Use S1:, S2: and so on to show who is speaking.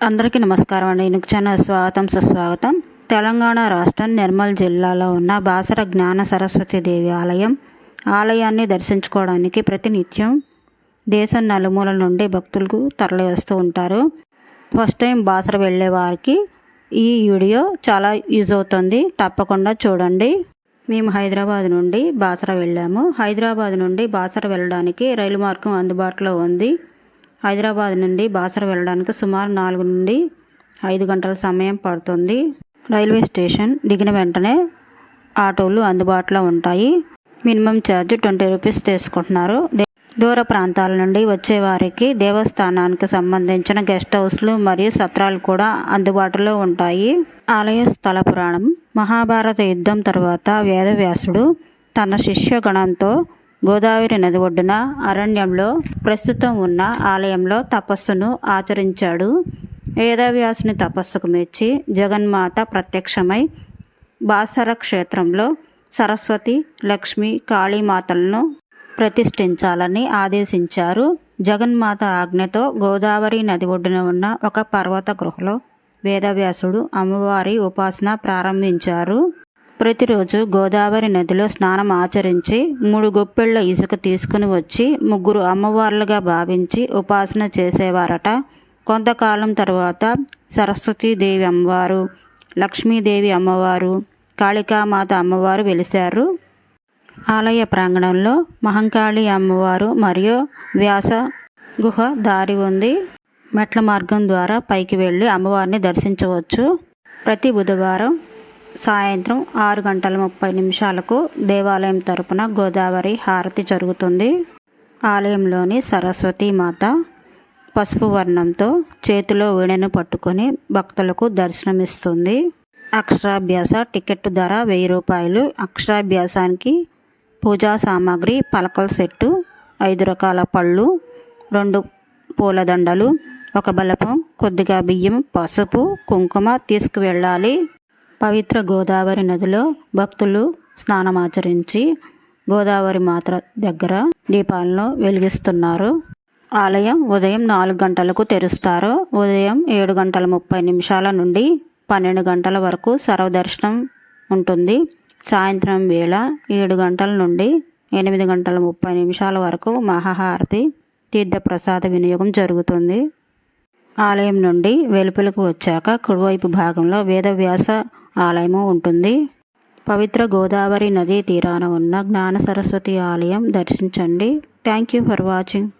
S1: అందరికీ నమస్కారం అండి. ఇనుకు ఛానల్ స్వాగతం సుస్వాగతం. తెలంగాణ రాష్ట్రం నిర్మల్ జిల్లాలో ఉన్న బాసర జ్ఞాన సరస్వతి దేవి ఆలయం ఆలయాన్ని దర్శించుకోవడానికి ప్రతినిత్యం దేశం నలుమూల నుండి భక్తులకు తరలివేస్తూ ఉంటారు. ఫస్ట్ టైం బాసర వెళ్ళే వారికి ఈ వీడియో చాలా యూజ్ అవుతుంది. తప్పకుండా చూడండి. మేము హైదరాబాద్ నుండి బాసర వెళ్ళాము. హైదరాబాద్ నుండి బాసర వెళ్ళడానికి రైలు మార్గం అందుబాటులో ఉంది. హైదరాబాద్ నుండి బాసర వెళ్ళడానికి సుమారు నాలుగు నుండి ఐదు గంటల సమయం పడుతుంది. రైల్వే స్టేషన్ దిగిన వెంటనే ఆటోలు అందుబాటులో ఉంటాయి. మినిమం ఛార్జ్ ట్వంటీ రూపీస్ తీసుకుంటున్నారు. దూర ప్రాంతాల నుండి వచ్చే వారికి దేవస్థానానికి సంబంధించిన గెస్ట్ హౌస్లు మరియు సత్రాలు కూడా అందుబాటులో ఉంటాయి. ఆలయ స్థల పురాణం. మహాభారత యుద్ధం తర్వాత వేదవ్యాసుడు తన శిష్యగణంతో గోదావరి నది ఒడ్డున అరణ్యంలో ప్రస్తుతం ఉన్న ఆలయంలో తపస్సును ఆచరించాడు. వేదవ్యాసుని తపస్సుకు మెచ్చి జగన్మాత ప్రత్యక్షమై బాసర క్షేత్రంలో సరస్వతి లక్ష్మి కాళీమాతలను ప్రతిష్ఠించాలని ఆదేశించారు. జగన్మాత ఆజ్ఞతో గోదావరి నది ఒడ్డున ఉన్న ఒక పర్వత గృహలో వేదవ్యాసుడు అమ్మవారి ఉపాసన ప్రారంభించారు. ప్రతిరోజు గోదావరి నదిలో స్నానం ఆచరించి మూడు గొప్పెళ్ళ ఇసుక తీసుకుని వచ్చి ముగ్గురు అమ్మవార్లుగా భావించి ఉపాసన చేసేవారట. కొంతకాలం తరువాత సరస్వతీదేవి అమ్మవారు లక్ష్మీదేవి అమ్మవారు కాళికామాత అమ్మవారు వెలిశారు. ఆలయ ప్రాంగణంలో మహంకాళి అమ్మవారు మరియు వ్యాస గుహ దారి ఉంది. మెట్ల మార్గం ద్వారా పైకి వెళ్ళి అమ్మవారిని దర్శించవచ్చు. ప్రతి బుధవారం సాయంత్రం ఆరు గంటల ముప్పై నిమిషాలకు దేవాలయం తరపున గోదావరి హారతి జరుగుతుంది. ఆలయంలోని సరస్వతి మాత పసుపు వర్ణంతో చేతిలో వీణను పట్టుకొని భక్తులకు దర్శనమిస్తుంది. అక్షరాభ్యాస టికెట్ ధర వెయ్యి రూపాయలు. అక్షరాభ్యాసానికి పూజా సామాగ్రి పలకల సెట్టు ఐదు రకాల పళ్ళు రెండు పూలదండలు ఒక బలపం కొద్దిగా బియ్యం పసుపు కుంకుమ తీసుకువెళ్ళాలి. పవిత్ర గోదావరి నదిలో భక్తులు స్నానమాచరించి గోదావరి మాత్ర దగ్గర దీపాలను వెలిగిస్తున్నారు. ఆలయం ఉదయం నాలుగు గంటలకు తెరుస్తారు. ఉదయం ఏడు గంటల ముప్పై నిమిషాల నుండి పన్నెండు గంటల వరకు సర్వదర్శనం ఉంటుంది. సాయంత్రం వేళ ఏడు గంటల నుండి ఎనిమిది గంటల ముప్పై నిమిషాల వరకు మహాహారతి తీర్థప్రసాద వినియోగం జరుగుతుంది. ఆలయం నుండి వెలుపలకు వచ్చాక కుడివైపు భాగంలో వేదవ్యాస ఆలయము ఉంటుంది. పవిత్ర గోదావరి నదీ తీరాన ఉన్న జ్ఞాన సరస్వతి ఆలయం దర్శించండి. Thank you for watching